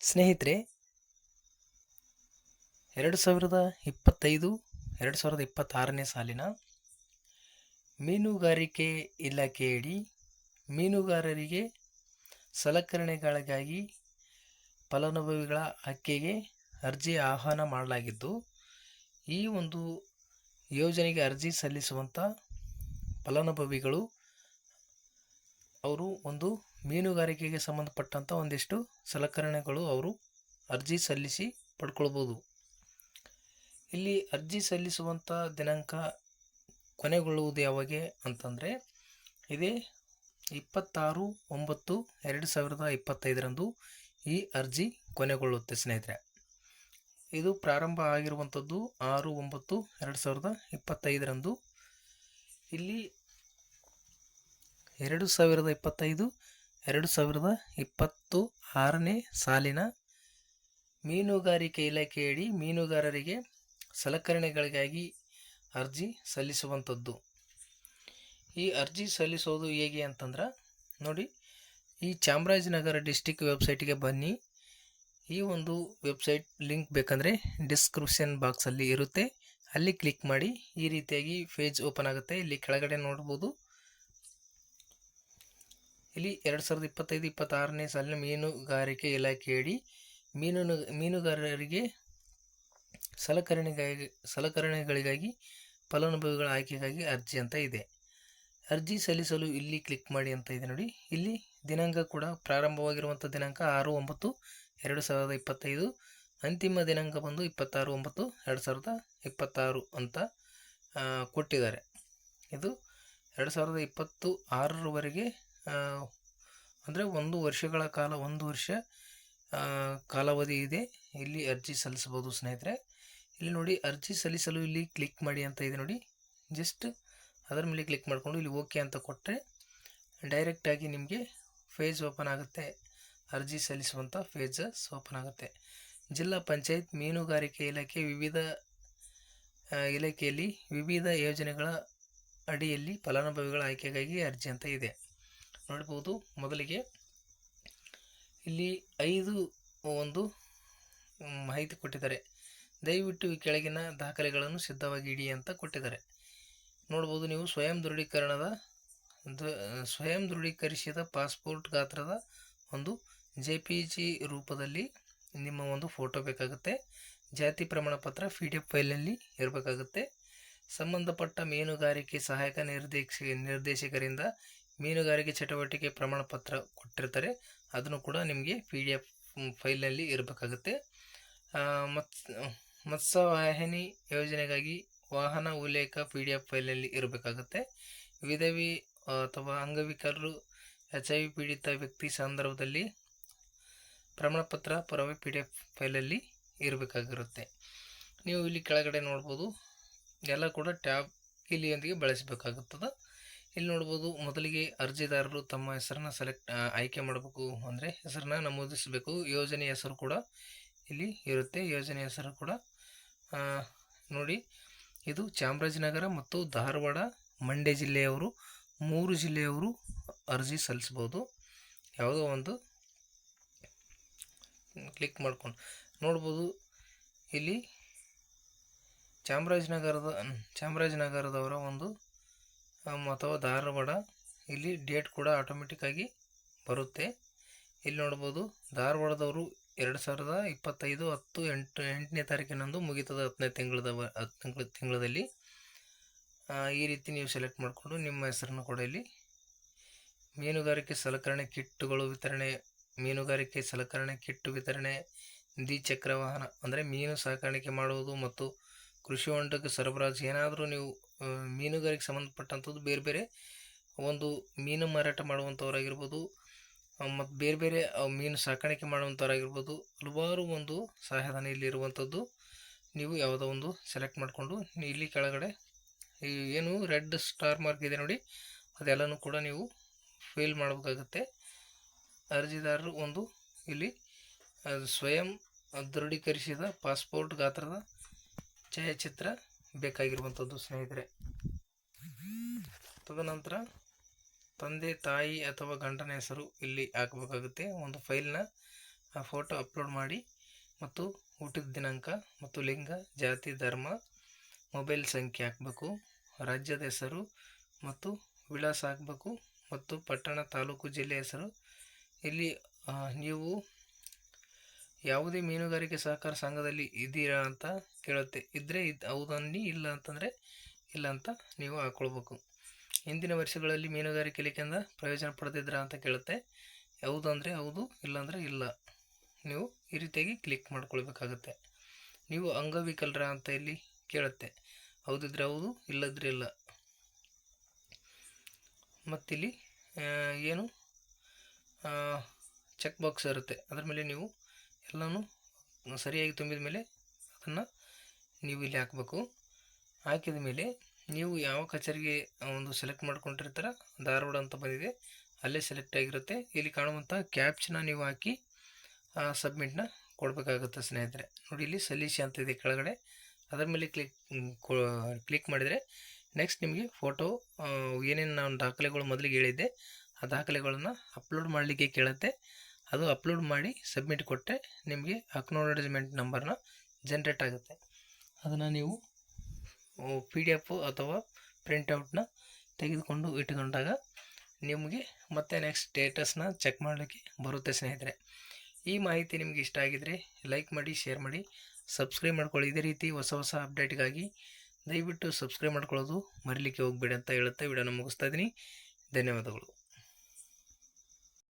ಸ್ನೇಹಿತರೆ, ಎರಡು ಸಾವಿರದ ಇಪ್ಪತ್ತೈದು, ಎರಡು ಸಾವಿರದ ಇಪ್ಪತ್ತಾರನೇ ಸಾಲಿನ ಮೀನುಗಾರಿಕೆ ಇಲಾಖೆಯಡಿ ಮೀನುಗಾರರಿಗೆ ಸಲಕರಣೆಗಳಿಗಾಗಿ ಫಲಾನುಭವಿಗಳ ಆಯ್ಕೆಗೆ ಅರ್ಜಿ ಆಹ್ವಾನ ಮಾಡಲಾಗಿದ್ದು, ಈ ಒಂದು ಯೋಜನೆಗೆ ಅರ್ಜಿ ಸಲ್ಲಿಸುವಂಥ ಫಲಾನುಭವಿಗಳು ಅವರು ಒಂದು ಮೀನುಗಾರಿಕೆಗೆ ಸಂಬಂಧಪಟ್ಟಂಥ ಒಂದಿಷ್ಟು ಸಲಕರಣೆಗಳು ಅವರು ಅರ್ಜಿ ಸಲ್ಲಿಸಿ ಪಡ್ಕೊಳ್ಬೋದು. ಇಲ್ಲಿ ಅರ್ಜಿ ಸಲ್ಲಿಸುವಂಥ ದಿನಾಂಕ ಕೊನೆಗೊಳ್ಳುವುದು ಯಾವಾಗೆ ಅಂತಂದರೆ, ಇದೇ ಇಪ್ಪತ್ತಾರು ಒಂಬತ್ತು ಎರಡು ಸಾವಿರದ ಇಪ್ಪತ್ತೈದರಂದು ಈ ಅರ್ಜಿ ಕೊನೆಗೊಳ್ಳುತ್ತೆ ಸ್ನೇಹಿತರೆ. ಇದು ಪ್ರಾರಂಭ ಆಗಿರುವಂಥದ್ದು ಆರು ಒಂಬತ್ತು ಎರಡು ಸಾವಿರದ ಇಪ್ಪತ್ತೈದರಂದು. ಇಲ್ಲಿ ಎರಡು ಸಾವಿರದ ಇಪ್ಪತ್ತೈದು, ಎರಡು ಸಾವಿರದ ಇಪ್ಪತ್ತು ಆರನೇ ಸಾಲಿನ ಮೀನುಗಾರಿಕೆ ಇಲಾಖೆಯಡಿ ಮೀನುಗಾರರಿಗೆ ಸಲಕರಣೆಗಳಿಗಾಗಿ ಅರ್ಜಿ ಸಲ್ಲಿಸುವಂಥದ್ದು. ಈ ಅರ್ಜಿ ಸಲ್ಲಿಸೋದು ಹೇಗೆ ಅಂತಂದ್ರೆ, ನೋಡಿ, ಈ ಚಾಮರಾಜನಗರ ಡಿಸ್ಟಿಕ್ ವೆಬ್ಸೈಟಿಗೆ ಬನ್ನಿ. ಈ ಒಂದು ವೆಬ್ಸೈಟ್ ಲಿಂಕ್ ಬೇಕಂದರೆ ಡಿಸ್ಕ್ರಿಪ್ಷನ್ ಬಾಕ್ಸಲ್ಲಿ ಇರುತ್ತೆ. ಅಲ್ಲಿ ಕ್ಲಿಕ್ ಮಾಡಿ ಈ ರೀತಿಯಾಗಿ ಪೇಜ್ ಓಪನ್ ಆಗುತ್ತೆ. ಇಲ್ಲಿ ಕೆಳಗಡೆ ನೋಡ್ಬೋದು. ಇಲ್ಲಿ ಎರಡು ಸಾವಿರದ ಇಪ್ಪತ್ತೈದು, ಇಪ್ಪತ್ತಾರನೇ ಸಾಲಿನ ಮೀನುಗಾರಿಕೆ ಇಲಾಖೆಯಡಿ ಮೀನು ಮೀನುಗಾರರಿಗೆ ಸಲಕರಣೆಗಾಗಿ, ಸಲಕರಣೆಗಳಿಗಾಗಿ ಫಲಾನುಭವಿಗಳ ಆಯ್ಕೆಗಾಗಿ ಅರ್ಜಿ ಅಂತ ಇದೆ. ಅರ್ಜಿ ಸಲ್ಲಿಸಲು ಇಲ್ಲಿ ಕ್ಲಿಕ್ ಮಾಡಿ ಅಂತ ಇದೆ ನೋಡಿ. ಇಲ್ಲಿ ದಿನಾಂಕ ಕೂಡ ಪ್ರಾರಂಭವಾಗಿರುವಂಥ ದಿನಾಂಕ ಆರು, ಒಂಬತ್ತು, ಎರಡು ಸಾವಿರದ ಇಪ್ಪತ್ತೈದು. ಅಂತಿಮ ದಿನಾಂಕ ಬಂದು ಇಪ್ಪತ್ತಾರು, ಒಂಬತ್ತು, ಎರಡು ಸಾವಿರದ ಇಪ್ಪತ್ತಾರು ಅಂತ ಕೊಟ್ಟಿದ್ದಾರೆ. ಇದು ಎರಡು ಸಾವಿರದ ಇಪ್ಪತ್ತು ಆರರವರೆಗೆ ಅಂದರೆ ಒಂದು ವರ್ಷಗಳ ಕಾಲ, ಒಂದು ವರ್ಷ ಕಾಲಾವಧಿ ಇದೆ. ಇಲ್ಲಿ ಅರ್ಜಿ ಸಲ್ಲಿಸಬಹುದು ಸ್ನೇಹಿತರೆ. ಇಲ್ಲಿ ನೋಡಿ, ಅರ್ಜಿ ಸಲ್ಲಿಸಲು ಇಲ್ಲಿ ಕ್ಲಿಕ್ ಮಾಡಿ ಅಂತ ಇದೆ ನೋಡಿ. ಜಸ್ಟ್ ಅದರ ಮೇಲೆ ಕ್ಲಿಕ್ ಮಾಡಿಕೊಂಡು ಇಲ್ಲಿ ಓಕೆ ಅಂತ ಕೊಟ್ಟರೆ ಡೈರೆಕ್ಟಾಗಿ ನಿಮಗೆ ಫೇಜ್ ಓಪನ್ ಆಗುತ್ತೆ. ಅರ್ಜಿ ಸಲ್ಲಿಸುವಂಥ ಫೇಜಸ್ ಓಪನ್ ಆಗುತ್ತೆ. ಜಿಲ್ಲಾ ಪಂಚಾಯತ್ ಮೀನುಗಾರಿಕೆ ಇಲಾಖೆ ವಿವಿಧ ಇಲಾಖೆಯಲ್ಲಿ ವಿವಿಧ ಯೋಜನೆಗಳ ಅಡಿಯಲ್ಲಿ ಫಲಾನುಭವಿಗಳ ಆಯ್ಕೆಗಾಗಿ ಅರ್ಜಿ ಅಂತ ಇದೆ. ನೋಡ್ಬೋದು ಮೊದಲಿಗೆ ಇಲ್ಲಿ ಐದು ಒಂದು ಮಾಹಿತಿ ಕೊಟ್ಟಿದ್ದಾರೆ. ದಯವಿಟ್ಟು ಈ ಕೆಳಗಿನ ದಾಖಲೆಗಳನ್ನು ಸಿದ್ಧವಾಗಿ ಇಡಿ ಅಂತ ಕೊಟ್ಟಿದ್ದಾರೆ. ನೋಡ್ಬೋದು ನೀವು ಸ್ವಯಂ ದೃಢೀಕರಣದ ಸ್ವಯಂ ದೃಢೀಕರಿಸಿದ ಪಾಸ್ಪೋರ್ಟ್ ಗಾತ್ರದ ಒಂದು ಜೆ ರೂಪದಲ್ಲಿ ನಿಮ್ಮ ಒಂದು ಫೋಟೋ ಬೇಕಾಗುತ್ತೆ. ಜಾತಿ ಪ್ರಮಾಣ ಪತ್ರ ಪಿ ಡಿ ಎಫ್ ಫೈಲಲ್ಲಿ ಇರಬೇಕಾಗುತ್ತೆ. ಸಂಬಂಧಪಟ್ಟ ಮೀನುಗಾರಿಕೆ ಸಹಾಯಕ ನಿರ್ದೇಶ ನಿರ್ದೇಶಕರಿಂದ ಮೀನುಗಾರಿಕೆ ಚಟುವಟಿಕೆ ಪ್ರಮಾಣ ಪತ್ರ ಕೊಟ್ಟಿರ್ತಾರೆ. ಅದನ್ನು ಕೂಡ ನಿಮಗೆ ಪಿ ಡಿ ಎಫ್ ಫೈಲ್ನಲ್ಲಿ ಇರಬೇಕಾಗುತ್ತೆ. ಮತ್ಸ್, ಮತ್ಸ್ಯವಾಹಿನಿ ಯೋಜನೆಗಾಗಿ ವಾಹನ ಉಲ್ಲೇಖ ಪಿ ಡಿ ಎಫ್ ಫೈಲ್ನಲ್ಲಿ ಇರಬೇಕಾಗುತ್ತೆ. ವಿಧವಿ ಅಥವಾ ಅಂಗವಿಕಲರು, ಎಚ್ ಐ ವಿ ಪೀಡಿತ ವ್ಯಕ್ತಿ ಸಂದರ್ಭದಲ್ಲಿ ಪ್ರಮಾಣಪತ್ರ ಪುರಾವೆ ಪಿ ಡಿ ಎಫ್ ಫೈಲಲ್ಲಿ ಇರಬೇಕಾಗಿರುತ್ತೆ. ನೀವು ಇಲ್ಲಿ ಕೆಳಗಡೆ ನೋಡ್ಬೋದು. ಎಲ್ಲ ಕೂಡ ಟ್ಯಾಬ್ ಇಲ್ಲಿಯೊಂದಿಗೆ ಬಳಸಬೇಕಾಗುತ್ತದೆ. ಇಲ್ಲಿ ನೋಡ್ಬೋದು ಮೊದಲಿಗೆ ಅರ್ಜಿದಾರರು ತಮ್ಮ ಹೆಸರನ್ನ ಸೆಲೆಕ್ಟ್ ಆಯ್ಕೆ ಮಾಡಬೇಕು ಅಂದರೆ ಹೆಸರನ್ನ ನಮೂದಿಸಬೇಕು. ಯೋಜನೆ ಹೆಸರು ಕೂಡ ಇಲ್ಲಿ ಇರುತ್ತೆ. ಯೋಜನೆ ಹೆಸರು ಕೂಡ ನೋಡಿ, ಇದು ಚಾಮರಾಜನಗರ ಮತ್ತು ಧಾರವಾಡ, ಮಂಡ್ಯ ಜಿಲ್ಲೆಯವರು, ಮೂರು ಜಿಲ್ಲೆಯವರು ಅರ್ಜಿ ಸಲ್ಲಿಸ್ಬೋದು ಯಾವುದೋ ಒಂದು ಕ್ಲಿಕ್ ಮಾಡ್ಕೊಂಡು. ನೋಡ್ಬೋದು ಇಲ್ಲಿ ಚಾಮರಾಜನಗರದ, ಚಾಮರಾಜನಗರದವರ ಒಂದು ಅಥವಾ ಧಾರವಾಡ ಇಲ್ಲಿ ಡೇಟ್ ಕೂಡ ಆಟೋಮೆಟಿಕ್ಕಾಗಿ ಬರುತ್ತೆ. ಇಲ್ಲಿ ನೋಡ್ಬೋದು ಧಾರವಾಡದವರು ಎರಡು ಸಾವಿರದ ಇಪ್ಪತ್ತೈದು ಹತ್ತು ಎಂಟು ಎಂಟನೇ ತಾರೀಕಿನಂದು ಮುಗೀತದ ಹತ್ತನೇ ತಿಂಗಳದ ತಿಂಗಳ ತಿಂಗಳಲ್ಲಿ. ಈ ರೀತಿ ನೀವು ಸೆಲೆಕ್ಟ್ ಮಾಡಿಕೊಂಡು ನಿಮ್ಮ ಹೆಸರನ್ನು ಕೂಡ ಇಲ್ಲಿ ಮೀನುಗಾರಿಕೆ ಸಲಕರಣೆ ಕಿಟ್ಟುಗಳು ವಿತರಣೆ, ಮೀನುಗಾರಿಕೆ ಸಲಕರಣೆ ಕಿಟ್ಟು ವಿತರಣೆ ದ್ವಿಚಕ್ರ ವಾಹನ ಅಂದರೆ ಮೀನು ಸಾಕಾಣಿಕೆ ಮಾಡುವುದು ಮತ್ತು ಕೃಷಿ ಹೊಂಡಕ್ಕೆ ಸರಬರಾಜು ಏನಾದರೂ ನೀವು ಮೀನುಗಾರಿಕೆ ಸಂಬಂಧಪಟ್ಟಂಥದ್ದು ಬೇರೆ ಬೇರೆ. ಒಂದು ಮೀನು ಮಾರಾಟ ಮಾಡುವಂಥವ್ರಾಗಿರ್ಬೋದು ಮತ್ತು ಬೇರೆ ಬೇರೆ ಮೀನು ಸಾಕಾಣಿಕೆ ಮಾಡುವಂಥವರಾಗಿರ್ಬೋದು, ಹಲವಾರು ಒಂದು ಸಹಾಯಧನ ಇಲ್ಲಿ ಇರುವಂಥದ್ದು ನೀವು ಯಾವುದೋ ಒಂದು ಸೆಲೆಕ್ಟ್ ಮಾಡಿಕೊಂಡು ಇಲ್ಲಿ ಕೆಳಗಡೆ ಏನು ರೆಡ್ ಸ್ಟಾರ್ ಮಾರ್ಕ್ ಇದೆ ನೋಡಿ, ಅದೆಲ್ಲನೂ ಕೂಡ ನೀವು ಫಿಲ್ ಮಾಡಬೇಕಾಗುತ್ತೆ. ಅರ್ಜಿದಾರರು ಒಂದು ಇಲ್ಲಿ ಸ್ವಯಂ ದೃಢೀಕರಿಸಿದ ಪಾಸ್ಪೋರ್ಟ್ ಗಾತ್ರದ ಛಾಯಾಚಿತ್ರ ಬೇಕಾಗಿರುವಂಥದ್ದು ಸ್ನೇಹಿತರೆ. ತದನಂತರ ತಂದೆ, ತಾಯಿ ಅಥವಾ ಗಂಡನ ಹೆಸರು ಇಲ್ಲಿ ಹಾಕಬೇಕಾಗುತ್ತೆ. ಒಂದು ಫೈಲ್ನ ಆ ಫೋಟೋ ಅಪ್ಲೋಡ್ ಮಾಡಿ ಮತ್ತು ಹುಟ್ಟಿದ ದಿನಾಂಕ ಮತ್ತು ಲಿಂಗ, ಜಾತಿ, ಧರ್ಮ, ಮೊಬೈಲ್ ಸಂಖ್ಯೆ ಹಾಕಬೇಕು, ರಾಜ್ಯದ ಹೆಸರು ಮತ್ತು ವಿಳಾಸ ಹಾಕಬೇಕು ಮತ್ತು ಪಟ್ಟಣ, ತಾಲೂಕು, ಜಿಲ್ಲೆ ಹೆಸರು. ಇಲ್ಲಿ ನೀವು ಯಾವುದೇ ಮೀನುಗಾರಿಕೆ ಸಹಕಾರ ಸಂಘದಲ್ಲಿ ಇದ್ದೀರಾ ಅಂತ ಕೇಳುತ್ತೆ. ಇದ್ದರೆ ಇದು ಹೌದನ್ನಿ ಇಲ್ಲ ಅಂತಂದರೆ ಇಲ್ಲ ಅಂತ ನೀವು ಹಾಕ್ಕೊಳ್ಬೇಕು ಹಿಂದಿನ ವರ್ಷಗಳಲ್ಲಿ ಮೀನುಗಾರಿಕೆ ಇಲಾಖೆಯಿಂದ ಪ್ರಯೋಜನ ಪಡೆದಿದ್ದೀರಾ ಅಂತ ಕೇಳುತ್ತೆ. ಯಾವುದಂದರೆ ಹೌದು, ಇಲ್ಲಾಂದರೆ ಇಲ್ಲ. ನೀವು ಈ ರೀತಿಯಾಗಿ ಕ್ಲಿಕ್ ಮಾಡ್ಕೊಳ್ಬೇಕಾಗತ್ತೆ. ನೀವು ಅಂಗವಿಕಲರ ಅಂತ ಇಲ್ಲಿ ಕೇಳುತ್ತೆ. ಹೌದಿದ್ರೆ ಹೌದು, ಇಲ್ಲದ್ರೆ ಇಲ್ಲ. ಮತ್ತಿಲ್ಲಿ ಏನು? ಚೆಕ್ ಬಾಕ್ಸ್ ಇರುತ್ತೆ. ಅದ್ರ ಮೇಲೆ ನೀವು ಎಲ್ಲನೂ ಸರಿಯಾಗಿ ತುಂಬಿದ ಮೇಲೆ ಅದನ್ನು ನೀವು ಇಲ್ಲಿ ಹಾಕಬೇಕು. ಹಾಕಿದ ಮೇಲೆ ನೀವು ಯಾವ ಕಚೇರಿಗೆ ಒಂದು ಸೆಲೆಕ್ಟ್ ಮಾಡ್ಕೊಂಡಿರ್ತಾರ, ಧಾರವಾಡ ಅಂತ ಬಂದಿದೆ, ಅಲ್ಲೇ ಸೆಲೆಕ್ಟ್ ಆಗಿರುತ್ತೆ. ಇಲ್ಲಿ ಕಾಣುವಂಥ ಕ್ಯಾಪ್ಚನ್ನ ನೀವು ಹಾಕಿ, ಆ ಸಬ್ಮಿಟ್ನ ಕೊಡಬೇಕಾಗುತ್ತೆ ಸ್ನೇಹಿತರೆ. ನೋಡಿ ಇಲ್ಲಿ ಸಲ್ಲಿಸಿ ಅಂತ ಇದೆ ಕೆಳಗಡೆ. ಅದರ ಮೇಲೆ ಕ್ಲಿಕ್ ಕ್ಲಿಕ್ ಮಾಡಿದರೆ ನೆಕ್ಸ್ಟ್ ನಿಮಗೆ ಫೋಟೋ ಏನೇನು ನಾನು ದಾಖಲೆಗಳು ಮೊದಲಿಗೆ ಹೇಳಿದ್ದೆ, ಆ ದಾಖಲೆಗಳನ್ನು ಅಪ್ಲೋಡ್ ಮಾಡಲಿಕ್ಕೆ ಕೇಳುತ್ತೆ. ಅದು ಅಪ್ಲೋಡ್ ಮಾಡಿ ಸಬ್ಮಿಟ್ ಕೊಟ್ಟರೆ ನಿಮಗೆ ಅಕ್ನಾಲಜ್ಮೆಂಟ್ ನಂಬರ್ನ ಜನ್ರೇಟ್ ಆಗುತ್ತೆ. ಅದನ್ನು ನೀವು ಪಿ ಡಿ ಎಫ್ ಅಥವಾ ಪ್ರಿಂಟೌಟ್ನ ತೆಗೆದುಕೊಂಡು ಇಟ್ಟುಕೊಂಡಾಗ ನಿಮಗೆ ಮತ್ತೆ ನೆಕ್ಸ್ಟ್ ಸ್ಟೇಟಸ್ನ ಚೆಕ್ ಮಾಡಲಿಕ್ಕೆ ಬರುತ್ತೆ ಸ್ನೇಹಿತರೆ. ಈ ಮಾಹಿತಿ ನಿಮಗೆ ಇಷ್ಟ ಆಗಿದರೆ ಲೈಕ್ ಮಾಡಿ ಶೇರ್ ಮಾಡಿ ಸಬ್ಸ್ಕ್ರೈಬ್ ಮಾಡ್ಕೊಳ್ಳಿ. ಇದೇ ರೀತಿ ಹೊಸ ಹೊಸ ಅಪ್ಡೇಟ್ಗಾಗಿ ದಯವಿಟ್ಟು ಸಬ್ಸ್ಕ್ರೈಬ್ ಮಾಡ್ಕೊಳ್ಳೋದು ಮರಿಲಿಕ್ಕೆ ಹೋಗಬೇಡಿ ಅಂತ ಹೇಳುತ್ತಾ ವಿಡಿಯೋನ ಮುಗಿಸ್ತಾ ಇದ್ದೀನಿ. ಧನ್ಯವಾದಗಳು.